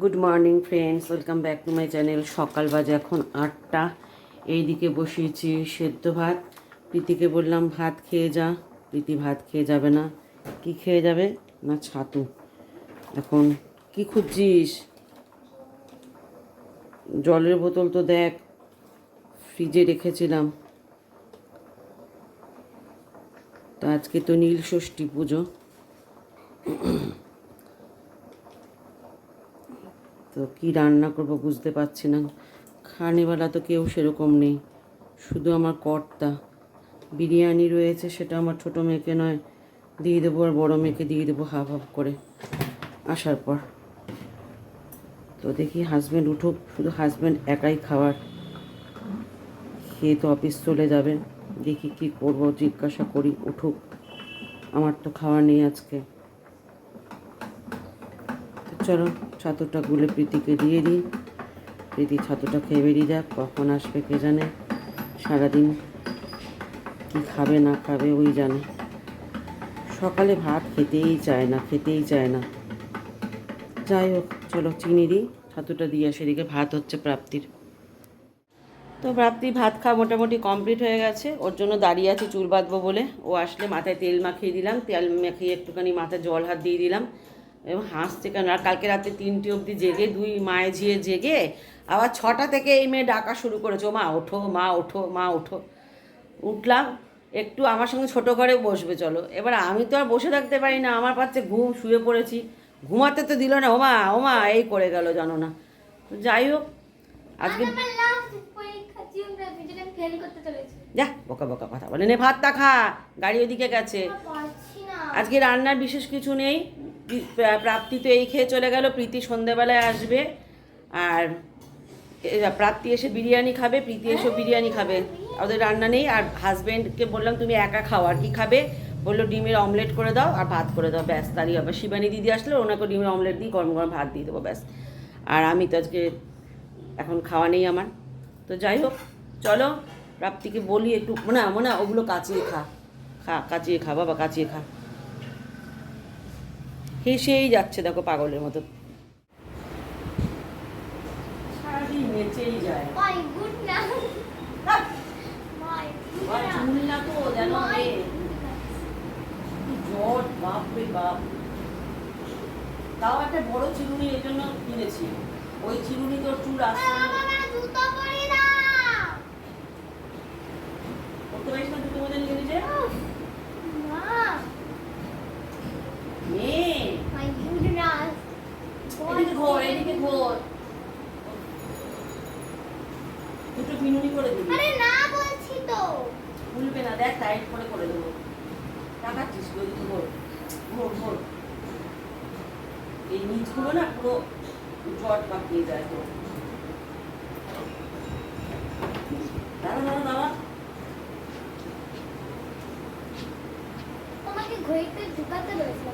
Good morning friends welcome back to my channel সকাল বাজে এখন আটটা। এইদিকে বসিয়েছি সেদ্ধ ভাত। প্রীতিকে বললাম, ভাত খেয়ে যা। প্রীতি ভাত খেয়ে যাবে না। কি খেয়ে যাবে? না, ছাতু। এখন কি খুঁজছিস? জলের বোতল তো দেখ। ফ্রিজে রেখেছিলাম। তো আজকে তো নীল ষষ্ঠী পুজো। তো কি রান্না করব বুঝতে পারছি না। খানেওয়ালা তো কেউ সেরকম নেই, শুধু আমার কর্তা। বিরিয়ানি রয়েছে সেটা আমার ছোটো মেয়েকে নয়, দিয়ে দেবো আর বড়ো মেয়েকে দিয়ে দেবো হাফ হাফ করে, আসার পর। তো দেখি হাজব্যান্ড উঠুক, শুধু হাজব্যান্ড একাই খাওয়ার। খেয়ে তো অফিস চলে যাবে, দেখি কি করব, জিজ্ঞাসা করি, উঠুক। আমার তো খাওয়া নেই আজকে। চলো ছাতুটা গুলে প্রীতিকে দিয়ে দিই। প্রীতি ছাতুটা খেয়ে বেরিয়ে যাক, কখন আসবে কে জানে। সারাদিন কি খাবে না খাবে, ওই জানে। সকালে ভাত খেতেই চায় না, খেতেই চায় না। যাই হোক, চলো চিনি দিই, ছাতুটা দিয়ে আসে, এদিকে ভাত হচ্ছে প্রাপ্তির। তো প্রাপ্তি, ভাত খাওয়া মোটামুটি কমপ্লিট হয়ে গেছে। ওর জন্য দাঁড়িয়ে আছে চুল বাঁধবো বলে। ও আসলে মাথায় তেল মাখিয়ে দিলাম, তেল মাখিয়ে একটুখানি মাথায় জল হাত দিয়ে দিলাম। এবং হাসছে কেন? আর কালকে রাতে তিনটে অবধি জেগে দুই মায়ে ঝিয়ে জেগে আবার ছটা থেকে এই মেয়ে ডাকা শুরু করেছে। ও মা ওঠো মা ওঠো মা ওঠো। উঠলাম একটু আমার সঙ্গে ছোটো ঘরে বসবে চলো। এবার আমি তো আর বসে থাকতে পারি না আমার পাচ্ছে ঘুম শুয়ে পড়েছি। ঘুমাতে তো দিল না ওমা ওমা এই করে গেল জানো না। তো যাই হোক আজকে যা বোকা বোকা কথা বলে নে ভাতটা খা গাড়ি ওদিকে গেছে। আজকে রান্নার বিশেষ কিছু নেই। প্রাপ্তি তো এই খেয়ে চলে গেল, প্রীতি সন্ধেবেলায় আসবে, আর প্রাপ্তি এসে বিরিয়ানি খাবে, প্রীতি এসে বিরিয়ানি খাবে। ওদের রান্না নেই, আর হাজব্যান্ডকে বললাম, তুমি একা খাও, আর কি খাবে? বলল, ডিমের অমলেট করে দাও, আর ভাত করে দাও, ব্যাস, তারই হবে। শিবানী দিদি আসলে, ওনাকে ডিমের অমলেট দিয়ে গরম গরম ভাত দিয়ে দেবো, ব্যাস। আর আমি তো আজকে এখন খাওয়া নেই আমার। তো যাই হোক, চলো, প্রাপ্তিকে বলি, একটু না মনে, ওগুলো কাচিয়ে খা। খা, কাচিয়ে খা, বাবা, কাচিয়ে খা। হেসেই যাচ্ছে দেখো পাগলের মতো। তাও একটা বড় চিরুনি এর জন্য কিনেছি। ওই চিরুনি তোর চুল আসছে না। আমার জুতো পরে দাও করতে পারিস না দুটো মধ্যে নিজে নিজে উফ, মা মেয়ে মাই গুড না এদিকে ঘোর এদিকে ঘোর দুটো বিনুনি করে দিবি আরে না বলছি তো খুলবে না দেখ টাইট করে করে দেবো তাকাচ্ছিস ওই দিকে ঘোর ঘোর এই না পুরো জট পাকিয়ে যায় তো। দাঁড়া দাঁড়া দাঁড়া তোমাকে ঘড়িতে ঢুকাতে রয়েছে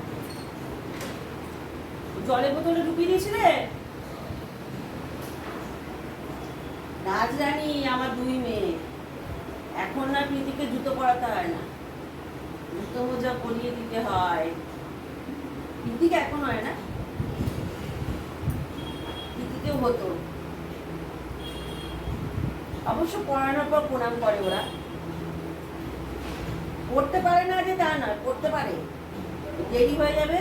জলের বোতলে ঢুকিয়ে দিয়েছিলে? রাজ রানী আমার দুই মেয়ে। এখন না প্রীতিকে জুতো পরাতে হয় না। জুতো মোজা পরিয়ে দিতে হয়। প্রীতিকে এখন হয় না? প্রীতিকেও হতো। অবশ্য পড়ানোর পর প্রণাম করে ওরা। পড়তে পারে না যে তা নয়, পড়তে পারে। দেরি হয়ে যাবে।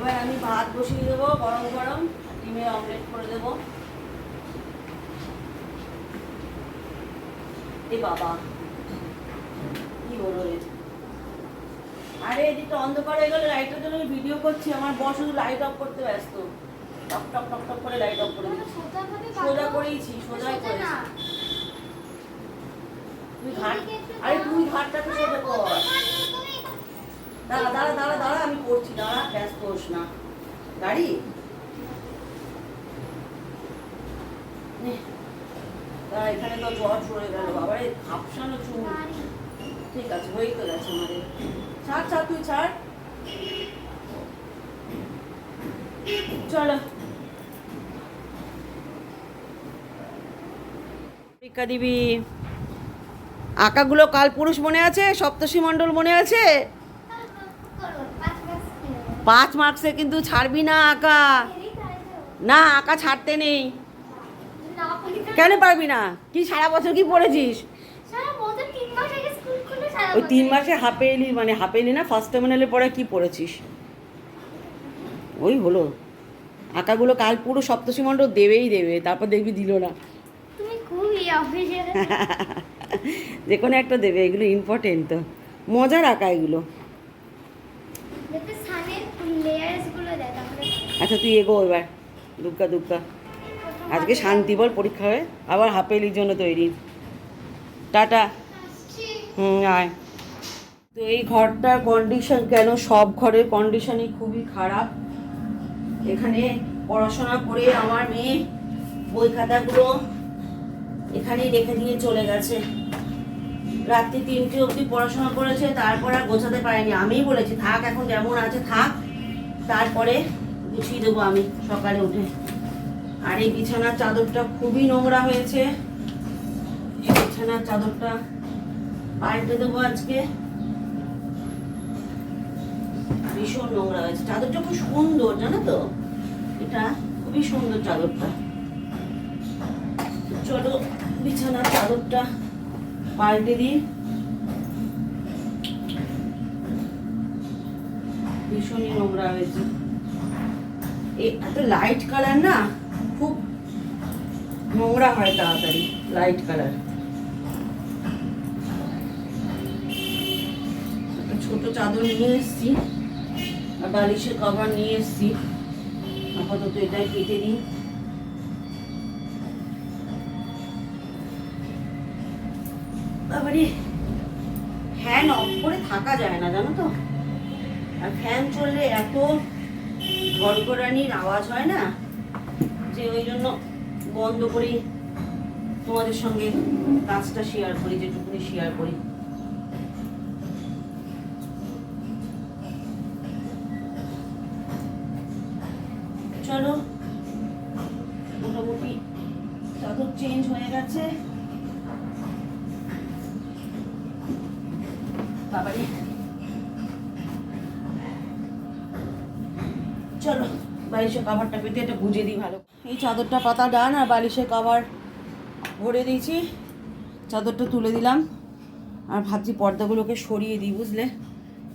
এবার আমি ভাত বসিয়ে দেবো গরম গরম। ডিমের অমলেট করে দেবো। এ বাবা কি হলো রে? আরে এদিকটা অন্ধকার হয়ে গেলে লাইটের জন্য আমি ভিডিও করছি। আমার বস শুধু লাইট অফ করতে ব্যস্ত। টক টক টক টক করে লাইট অফ করে দিচ্ছি। সোজা করেইছি সোজাই সোজা করেছি তুই ঘাট আরে তুই ঘাটটাকে সোজা কর। দাঁড়া দাঁড়া দাঁড়া দাঁড়া আমি করছি দাঁড়া ব্যস্ত হোস না। গাড়ি? এখানে তো জ্বর গেল চুল। ঠিক আছে তো গেছে ছাড় ছাড় তুই ছাড়। চলো। পরীক্ষা দিবি। আঁকাগুলো কাল পুরুষ মনে আছে সপ্তষী মণ্ডল মনে আছে? পাঁচ মার্কসে কিন্তু ছাড়বি না আঁকা। না আঁকা ছাড়তে নেই। কেন পারবি না? কি সারা বছর কি পড়েছিস? ওই তিন মাসে হাফে এলি মানে হাফে এলি না ফার্স্ট টার্মিনালে পরে কি পড়েছিস? ওই হলো। আঁকাগুলো কাল পুরো সপ্তষী মণ্ডল দেবেই দেবে তারপর দেখবি দিল না। যে কোনো একটা দেবে এগুলো ইম্পর্টেন্ট তো। মজার আঁকা এগুলো যাতে সানের লেয়ার্সগুলো দেয় তাহলে আচ্ছা তুই এগো এবার। দুগ্গা দুগ্গা আজকে শান্তি বল, পরীক্ষা হবে আবার হাফেলির জন্য তৈরি। টাটা। হুম, আয়। তো এই ঘরটার কন্ডিশন কেন? সব ঘরের কন্ডিশনই খুবই খারাপ। এখানে পড়াশোনা করে আমার মেয়ে বই খাতাগুলো এখানেই রেখে দিয়ে চলে গেছে। রাত্রি তিনটে অবধি পড়াশোনা করেছে, তারপর আর গোছাতে পারেনি। আমিই বলেছি, থাক এখন যেমন আছে, থাক। তারপরে গুছিয়ে দেবো আমি সকালে উঠে। আর এই বিছানার চাদরটা খুবই নোংরা হয়েছে। বিছানার চাদরটা পাল্টে দেবো আজকে। ভীষণ নোংরা হয়েছে। চাদরটা খুব সুন্দর, জানো তো? এটা খুবই সুন্দর চাদরটা। চলো বিছানার চাদরটা পাল্টে দিই। ভীষণই নোংরা হয়েছে। এত লাইট কালার না, খুব নোংরা হয় তাড়াতাড়ি লাইট কালার ছোট চাদর নিয়ে এসেছি, আর বালিশের কভার নিয়ে এসেছি। আপাতত এটাই কেটে দিই তারপরে ফ্যান অফ করে থাকা যায় না, জানো তো? আর ফ্যান চললে এত গড়গড়ানির আওয়াজ হয় না? যে ওই জন্য বন্ধ করি, তোমাদের সঙ্গে কাজটা শেয়ার করি, যেটুকুনি শেয়ার করি। চলো, মোটামুটি চাদর চেঞ্জ হয়ে গেছে বাবারে চলো বালিশের কাভারটা পেতে, এটা বুঝে দিই ভালো। এই চাদরটা পাতা ডান আর বালিশের কভার ভরে দিয়েছি। চাদরটা তুলে দিলাম। আর ভাবছি পর্দাগুলোকে সরিয়ে দিই, বুঝলে?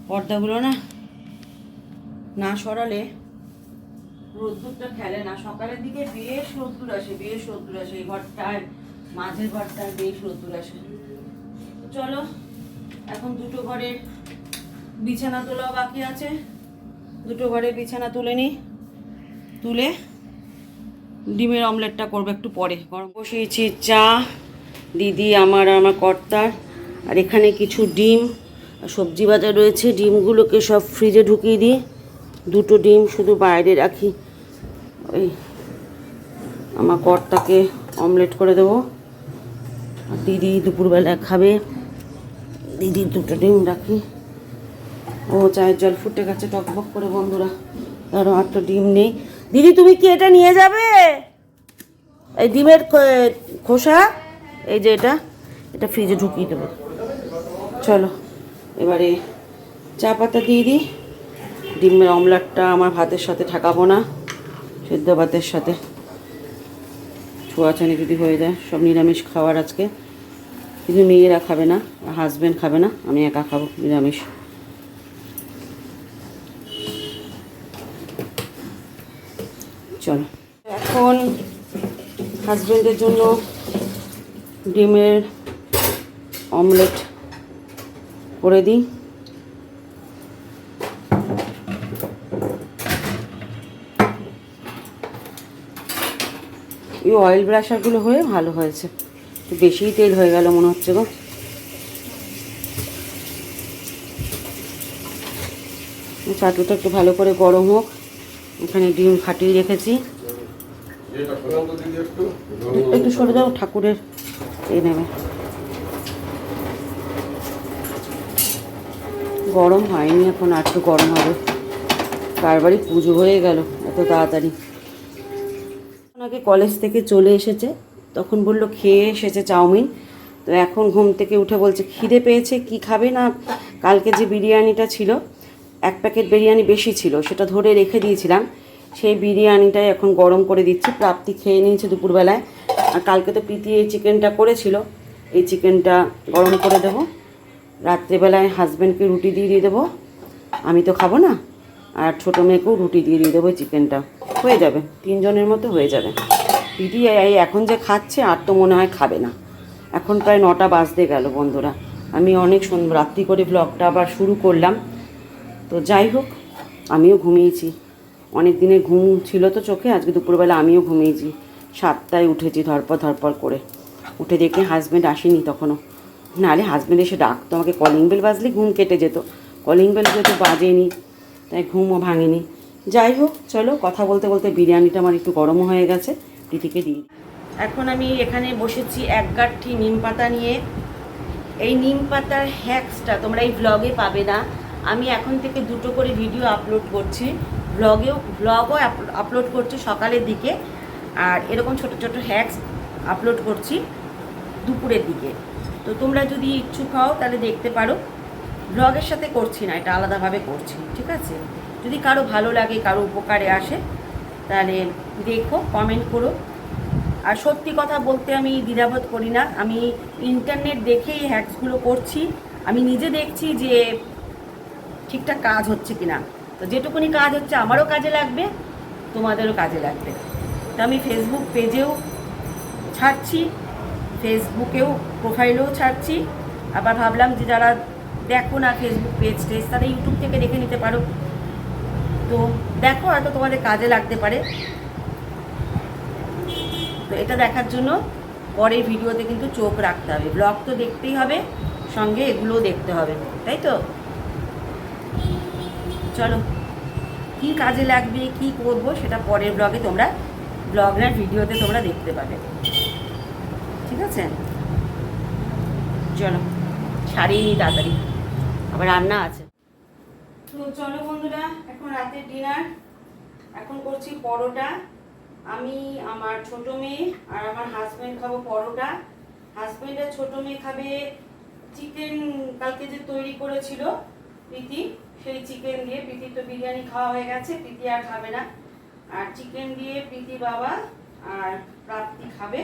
পর্দাগুলো না না সরালে রোদ্দুরটা খেলে না। সকালের দিকে বেশ রোদ্দুর আসে, বেশ রোদ্দুর আসে। এই ঘরটায় মাঝের ঘরটায় বেশ রোদ্দুর আসে। চলো, এখন দুটো ঘরের বিছানা তোলাও বাকি আছে। দুটো ঘরের বিছানা তুলে নিই। তুলে ডিমের অমলেটটা করব একটু পরে। গরম বসিয়েছি চা, দিদি, আমার আমার কর্তার। আর এখানে কিছু ডিম সবজি বাজার রয়েছে। ডিমগুলোকে সব ফ্রিজে ঢুকিয়ে দিই। দুটো ডিম শুধু বাইরে রাখি। ওই আমার কর্তাকে অমলেট করে দেবো। দিদি দুপুরবেলা খাবে। দিদি দুটো ডিম রাখি। ও চায়ের জল ফুটে গেছে, টকবক করে বন্ধুরা। আরও আর তো ডিম নেই। দিদি, তুমি কি এটা নিয়ে যাবে? এই ডিমের খোসা? এই যে এটা এটা ফ্রিজে ঢুকিয়ে দেবো। চলো, এবারে চা পাতা দিয়ে দিই। ডিমের অমলেটটা আমার ভাতের সাথে ঠাকাবো না, সেদ্ধ ভাতের সাথে। ছোঁয়াছানি যদি হয়ে যায়, সব নিরামিষ খাওয়ার আজকে। কিন্তু মেয়েরা খাবে না হাজব্যান্ড খাবে না, আমি একা খাব, নিরামিষ। চলো। এখন হাজব্যান্ডের জন্য ডিমের অমলেট করে দিই। এই অয়েল ব্রাশারগুলো হয়ে ভালো হয়েছে। বেশিই তেল হয়ে গেল মনে হচ্ছে গো। চাটুটা একটু ভালো করে গরম হোক। এখানে ডিম ফাটিয়ে রেখেছি। একটু সরে দাও ঠাকুরের এই নেবে। গরম হয়নি এখন, আর একটু গরম হবে। কার পুজো হয়ে গেল, এত তাড়াতাড়ি। ওনাকে কলেজ থেকে চলে এসেছে, তখন বলল খেয়ে এসেছে চাউমিন। তো এখন ঘুম থেকে উঠে বলছে, খিদে পেয়েছে, কি খাবে না? কালকে যে বিরিয়ানিটা ছিল এক প্যাকেট বিরিয়ানি বেশি ছিল, সেটা ধরে রেখে দিয়েছিলাম। সেই বিরিয়ানিটাই এখন গরম করে দিচ্ছি, প্রাপ্তি খেয়ে নিয়েছে দুপুরবেলায়। আর কালকে তো প্রীতি এই চিকেনটা করেছিল, এই চিকেনটা গরম করে দেবো। রাত্রেবেলায় হাজব্যান্ডকে রুটি দিয়ে দিয়ে দেবো, আমি তো খাব না, আর ছোটো মেয়েকেও রুটি দিয়ে দিয়ে দেবো চিকেনটা। হয়ে যাবে, তিনজনের মতো হয়ে যাবে। দিদি এই এখন যে খাচ্ছে, আর তো মনে হয় খাবে না। এখন প্রায় নটা বাজতে গেল বন্ধুরা। আমি অনেক রাত্রি করে ব্লগটা আবার শুরু করলাম। তো যাই হোক, আমিও ঘুমিয়েছি। অনেক দিনের ঘুম ছিল তো চোখে, আজকে দুপুরবেলা আমিও ঘুমিয়েছি। সাতটায় উঠেছি ধরপর ধরপর করে। উঠে দেখি হাজব্যান্ড আসেনি তখনও। নাহলে হাজব্যান্ড এসে ডাকতো আমাকে কলিং বেল বাজলে? ঘুম কেটে যেত। কলিং বেল যেহেতু বাজেনি, তাই ঘুমও ভাঙেনি। যাই হোক, চলো কথা বলতে বলতে বিরিয়ানিটা আমার একটু গরমও হয়ে গেছে। প্রীতিকে দিই। এখন আমি এখানে বসেছি এক গাঁঠি নিম পাতা নিয়ে। এই নিম পাতার হ্যাক্সটা তোমরা এই ব্লগে পাবে না। আমি এখন থেকে দুটো করে ভিডিও আপলোড করছি। ব্লগেও ব্লগও আপলোড করছি সকালের দিকে। আর এরকম ছোট ছোট হ্যাক্স আপলোড করছি দুপুরের দিকে। তো তোমরা যদি ইচ্ছুক হও তাহলে দেখতে পারো। ব্লগের সাথে করছি না, এটা আলাদাভাবে করছি, ঠিক আছে? যদি কারও ভালো লাগে, কারও উপকারে আসে, তাহলে দেখো কমেন্ট করো। আর সত্যি কথা বলতে আমি দ্বিধাবোধ করি না। আমি ইন্টারনেট দেখেই হ্যাকসগুলো করছি। আমি নিজে দেখছি যে ঠিকঠাক কাজ হচ্ছে কিনা। তো যেটুকুনি কাজ হচ্ছে আমারও কাজে লাগবে, তোমাদেরও কাজে লাগবে। তো আমি ফেসবুক পেজেও ছাড়ছি ফেসবুকেও প্রোফাইলেও ছাড়ছি। আবার ভাবলাম যে যারা দেখো না ফেসবুক পেজ টেজ, তারা ইউটিউব থেকে দেখে নিতে পারো। তো দেখো হয়তো তোমাদের কাজে লাগতে পারে। তো এটা দেখার জন্য পরের ভিডিওতে কিন্তু চোখ রাখতে হবে। ব্লগ তো দেখতেই হবে, সঙ্গে এগুলোও দেখতে হবে। তাই তো? চলো। কি কাজে লাগবে, কি করব সেটা পরের ব্লগে তোমরা ব্লগের ভিডিওতে তোমরা দেখতে পাবে। ঠিক আছে? চলো নিই তাড়াতাড়ি। আবার রান্না আছে। তো চলো বন্ধুরা, এখন রাতের ডিনার এখন করছি পরোটা। আমি, আমার ছোট মেয়ে আর আমার হাজব্যান্ড খাব পরোটা। হাজব্যান্ড আর ছোট মেয়ে খাবে চিকেন কালকে যে তৈরি করেছিল প্রীতি সেই চিকেন দিয়ে প্রীতি তো বিরিয়ানি খাওয়া হয়ে গেছে, প্রীতি আর খাবে না। আর চিকেন দিয়ে প্রীতি বাবা আর প্রাপ্তি খাবে।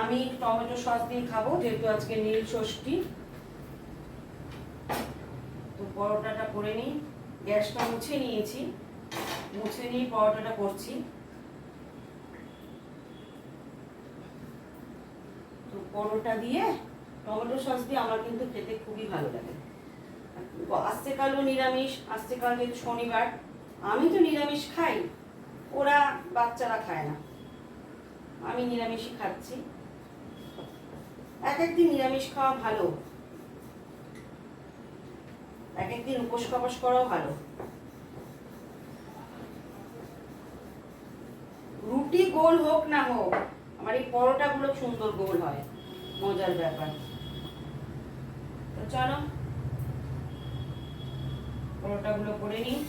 আমি টমেটো সস দিয়ে খাব, যেহেতু আজকে নীল ষষ্ঠী। তো পরোটাটা করে নিই। গ্যাসটা মুছে নিয়েছি। মুছে নিয়ে পরোটাটা করছি। তো পরোটা দিয়ে টমেটো সস দিয়ে আমার কিন্তু খেতে খুবই ভালো লাগে। আসতে কালও নিরামিষ, আসতে কাল যেহেতু শনিবার, আমি তো নিরামিষ খাই, ওরা বাচ্চারা খায় না। আমি নিরামিষই খাচ্ছি। এক একদিন নিরামিষ খাওয়া ভালো। এক একদিন উপোস কপাস করাও ভালো। রুটি গোল হোক না হোক, আমার এই পরোটাগুলো সুন্দর গোল হয়। মজার ব্যাপার। তো চলো পরোটাগুলো করে নিই।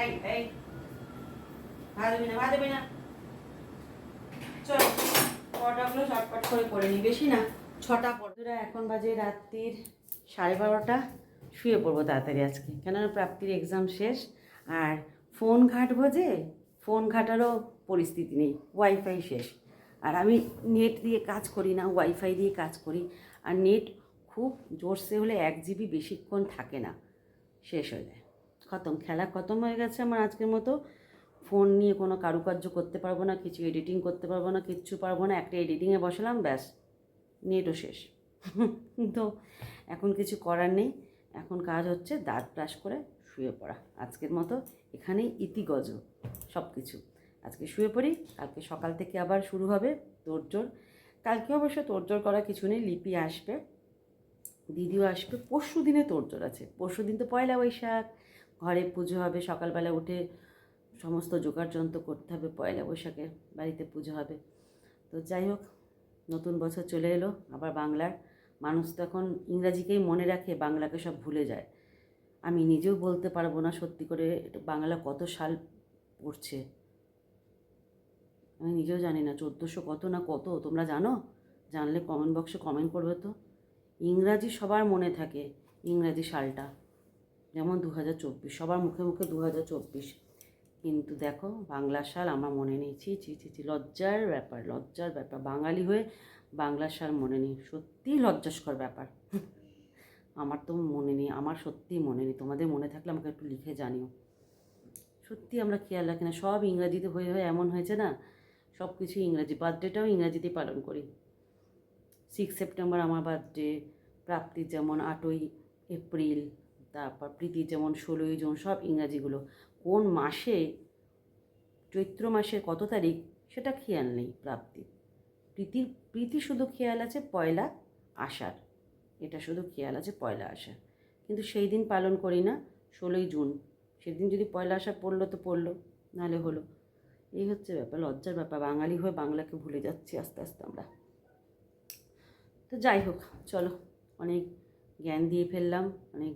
এই এই। না চলো ঝটপট করে করে নিই, বেশি না। ছটা এখন বাজে রাত্রির সাড়ে বারোটা। শুয়ে পড়ব তাড়াতাড়ি আজকে। কেননা প্রাপ্তির এক্সাম শেষ। আর ফোন ঘাটবো যে, ফোন ঘাটারও পরিস্থিতি নেই। ওয়াইফাই শেষ। আর আমি নেট দিয়ে কাজ করি না ওয়াইফাই দিয়ে কাজ করি। আর নেট খুব জোরসে হলে এক জিবি বেশিক্ষণ থাকে না। শেষ হয়ে যায়। খতম। খেলা খতম হয়ে গেছে আমার আজকের মতো। ফোন নিয়ে কোনো কারুকার্য করতে পারব না, কিছু এডিটিং করতে পারব না, কিচ্ছু পারব না, একটা এডিটিংয়ে বসালাম, ব্যাস। নেটও শেষ। তো এখন কিছু করার নেই। এখন কাজ হচ্ছে দাঁত ব্রাশ করে শুয়ে পড়া। আজকের মতো এখানেই ইতিগজ সব কিছু আজকে শুয়ে পড়ি, কালকে সকাল থেকে আবার শুরু হবে তোড়জোড়। কালকে অবশ্য তোড়জোড় করা কিছু নেই, লিপি আসবে, দিদিও আসবে, পরশু দিনে তোড়জোড় আছে। পরশু দিন তো পয়লা বৈশাখ, ঘরে পুজো হবে, সকালবেলা উঠে সমস্ত জোগাড় যন্ত্র করতে হবে, পয়লা বৈশাখের বাড়িতে পুজো হবে। তো যাই হোক, নতুন বছর চলে এলো, আবার বাংলার। মানুষ তো এখন ইংরাজিকেই মনে রাখে, বাংলাকে সব ভুলে যায়। আমি নিজেও বলতে পারব না সত্যি করে, বাংলা কত সাল পড়ছে। আমি নিজেও জানি না, চোদ্দোশো কত না কত, তোমরা জানো? জানলে কমেন্ট বক্সে কমেন্ট করবে তো। ইংরাজি সবার মনে থাকে, ইংরাজি সালটা। যেমন দু হাজার চব্বিশ, সবার মুখে মুখে দু হাজার চব্বিশ। কিন্তু দেখো, বাংলা সাল আমার মনে নেই। ছি ছি ছি ছি, লজ্জার ব্যাপার লজ্জার ব্যাপার। বাঙালি হয়ে বাংলা সাল মনে নেই। সত্যিই লজ্জাস্কর ব্যাপার। আমার তো মনে নেই, আমার সত্যিই মনে নেই। তোমাদের মনে থাকলে আমাকে একটু লিখে জানিও। সত্যি আমরা খেয়াল রাখি না, সব ইংরাজিতে হয়ে হয়ে এমন হয়েছে না সব কিছু ইংরাজি, বার্থডেটাও ইংরাজিতেই পালন করি। সিক্স সেপ্টেম্বর আমার বার্থডে প্রাপ্তির যেমন আটই এপ্রিল তারপর প্রীতির যেমন ষোলোই জুন, সব ইংরাজিগুলো। কোন মাসে, চৈত্র মাসের কত তারিখ, সেটা খেয়াল নেই প্রাপ্তি। প্রীতির, প্রীতি শুধু খেয়াল আছে পয়লা আষাঢ়। এটা শুধু খেয়াল আছে পয়লা আষাঢ়। কিন্তু সেই দিন পালন করি না, ষোলোই জুন। সেদিন যদি পয়লা আষাঢ় পড়ল তো পড়ল, নাহলে হলো। এই হচ্ছে ব্যাপার, লজ্জার ব্যাপার। বাঙালি হয়ে বাংলাকে ভুলে যাচ্ছি আস্তে আস্তে আমরা। তো যাই হোক, চলো, অনেক জ্ঞান দিয়ে ফেললাম, অনেক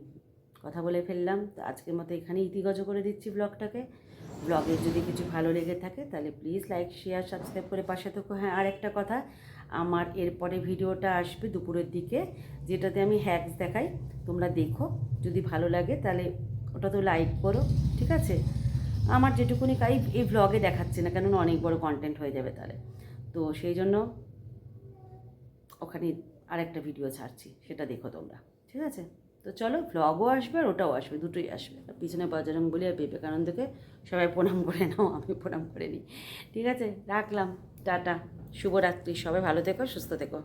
কথা বলে ফেললাম। তো আজকের মতো এখানে ইতিগজ করে দিচ্ছি ব্লগটাকে। ব্লগের যদি কিছু ভালো লেগে থাকে, তাহলে প্লিজ লাইক শেয়ার সাবস্ক্রাইব করে পাশে থাকো। হ্যাঁ আর একটা কথা, আমার এরপরে ভিডিওটা আসবে দুপুরের দিকে, যেটাতে আমি হ্যাকস দেখাই। তোমরা দেখো, যদি ভালো লাগে তাহলে ওটা তো লাইক করো, ঠিক আছে? আমার যেটুকুনি কাই এই ব্লগে দেখাচ্ছে না, কেননা অনেক বড় কন্টেন্ট হয়ে যাবে তাহলে। তো সেই জন্য ওখানে আরেকটা ভিডিও ছাড়ছি, সেটা দেখো তোমরা। ঠিক আছে? তো চলো ভ্লগও আসবে আর ওটাও আসবে, দুটোই আসবে। আর পিছনে বজরং বলি আর বিবেকানন্দকে সবাই প্রণাম করে নাও, আমি প্রণাম করে নিই। ঠিক আছে? রাখলাম, টাটা, শুভরাত্রি, সবাই ভালো থেকো, সুস্থ থেকো।